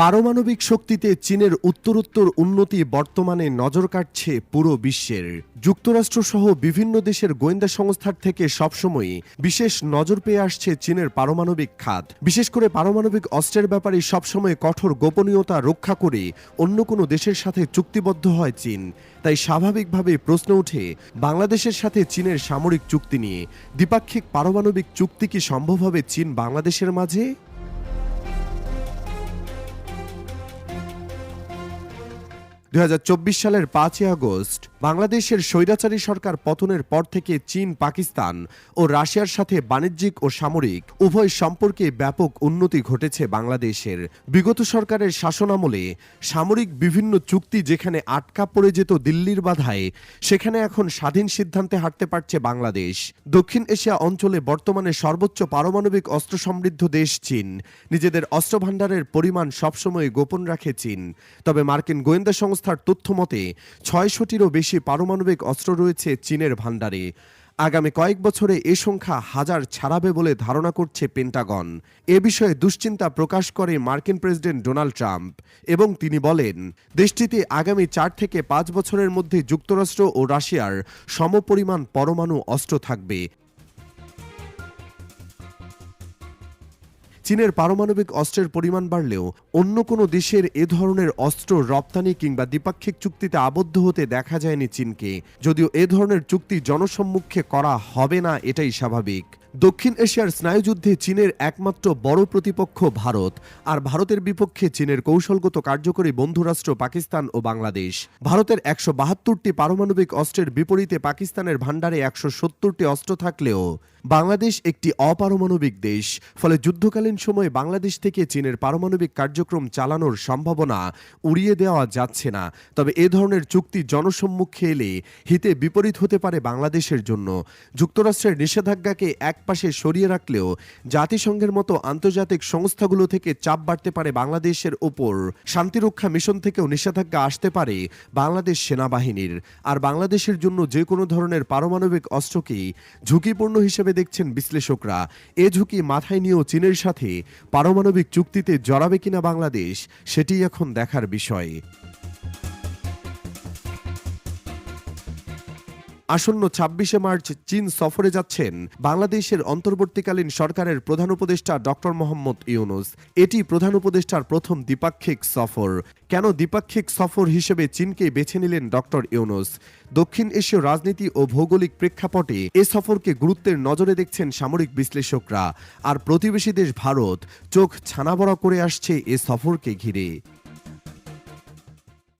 পারমাণবিক শক্তিতে চীনের উত্তরোত্তর উন্নতি বর্তমানে নজর কাটছে পুরো বিশ্বের। যুক্তরাষ্ট্রসহ বিভিন্ন দেশের গোয়েন্দা সংস্থার থেকে সবসময়ই বিশেষ নজর পেয়ে আসছে চীনের পারমাণবিক খাত। বিশেষ করে পারমাণবিক অস্ত্রের ব্যাপারে সবসময় কঠোর গোপনীয়তা রক্ষা করে অন্য কোনো দেশের সাথে চুক্তিবদ্ধ হয় চীন। তাই স্বাভাবিকভাবে প্রশ্ন ওঠে, বাংলাদেশের সাথে চীনের সামরিক চুক্তি নিয়ে দ্বিপাক্ষিক পারমাণবিক চুক্তি কি সম্ভব হবে চীন বাংলাদেশের মাঝে? দু হাজার চব্বিশ সালের পাঁচই আগস্ট বাংলাদেশের স্বৈরাচারী সরকার পতনের পর থেকে চীন, পাকিস্তান ও রাশিয়ার সাথে বাণিজ্যিক ও সামরিক উভয় সম্পর্কে ব্যাপক উন্নতি ঘটেছে বাংলাদেশের। বিগত সরকারের শাসনামলে সামরিক বিভিন্ন চুক্তি যেখানে আটকা পড়ে যেত দিল্লির বাধায়, সেখানে এখন স্বাধীন সিদ্ধান্তে হাঁটতে পারছে বাংলাদেশ। দক্ষিণ এশিয়া অঞ্চলে বর্তমানে সর্বোচ্চ পারমাণবিক অস্ত্র সমৃদ্ধ দেশ চীন। নিজেদের অস্ত্র ভাণ্ডারের পরিমাণ সবসময় গোপন রাখে চীন। তবে মার্কিন গোয়েন্দা সংস্থার তথ্য মতে, ছয়শটিরও বেশি পারমাণবিক অস্ত্র রয়েছে চীনের ভাণ্ডারে। আগামী কয়েক বছরে এ সংখ্যা হাজার ছাড়াবে বলে ধারণা করছে পেন্টাগন। এ বিষয়ে দুশ্চিন্তা প্রকাশ করে মার্কিন প্রেসিডেন্ট ডোনাল্ড ট্রাম্প এবং তিনি বলেন, দেশটিতে আগামী চার থেকে পাঁচ বছরের মধ্যে যুক্তরাষ্ট্র ও রাশিয়ার সমপরিমাণ পরমাণু অস্ত্র থাকবে। চীনের পারমাণবিক অস্ত্রের পরিমাণ বাড়লেও অন্য কোনো দেশের এ ধরনের অস্ত্র রপ্তানি কিংবা দ্বিপাক্ষিক চুক্তিতে আবদ্ধ হতে দেখা যায়নি চীনকে। যদিও এ ধরনের চুক্তি জনসম্মুখে করা হবে না, এটাই স্বাভাবিক। দক্ষিণ এশিয়ার স্নায়ুযুদ্ধে চীনের একমাত্র বড় প্রতিপক্ষ ভারত, আর ভারতের বিপক্ষে চীনের কৌশলগত কার্যকরী বন্ধুরাষ্ট্র পাকিস্তান ও বাংলাদেশ। ভারতের একশো বাহাত্তরটি পারমাণবিক অস্ত্রের বিপরীতে পাকিস্তানের ভাণ্ডারে একশো সত্তরটি অস্ত্র থাকলেও বাংলাদেশ একটি অপারমাণবিক দেশ, ফলে যুদ্ধকালীন সময়ে বাংলাদেশ থেকে চীনের পারমাণবিক কার্যক্রম চালানোর সম্ভাবনা উড়িয়ে দেওয়া যাচ্ছে না। তবে এ ধরনের চুক্তি জনসম্মুখে এলে হিতে বিপরীত হতে পারে বাংলাদেশের জন্য। যুক্তরাষ্ট্রের নিষেধাজ্ঞাকে একপাশে সরিয়ে রাখলেও জাতিসংঘের মতো আন্তর্জাতিক সংস্থাগুলো থেকে চাপ বাড়তে পারে বাংলাদেশের ওপর। শান্তিরক্ষা মিশন থেকেও নিষেধাজ্ঞা আসতে পারে বাংলাদেশ সেনাবাহিনীর। আর বাংলাদেশের জন্য যে কোনো ধরনের পারমাণবিক অস্ত্রকেই ঝুঁকিপূর্ণ হিসেবে দেখছেন বিশ্লেষকরা। এ ঝুঁকি মাথায় নিয়েও চীনের সাথে পারমাণবিক চুক্তিতে জড়াবে কিনা বাংলাদেশ সেটি এখন দেখার বিষয়। আসন্ন ছাব্বিশে মার্চ চীন সফরে যাচ্ছেন বাংলাদেশের অন্তর্বর্তীকালীন সরকারের প্রধান উপদেষ্টা ডক্টর মোহাম্মদ ইউনুস। এটি প্রধান উপদেষ্টার প্রথম দ্বিপাক্ষিক সফর। কেন দ্বিপাক্ষিক সফর হিসেবে চীনকে বেছে নিলেন ডক্টর ইউনুস? দক্ষিণ এশীয় রাজনীতি ও ভৌগোলিক প্রেক্ষাপটে এ সফরকে গুরুত্বের নজরে দেখছেন সামরিক বিশ্লেষকরা। আর প্রতিবেশী দেশ ভারত চোখ ছানাবড়া করে আসছে এ সফরকে ঘিরে।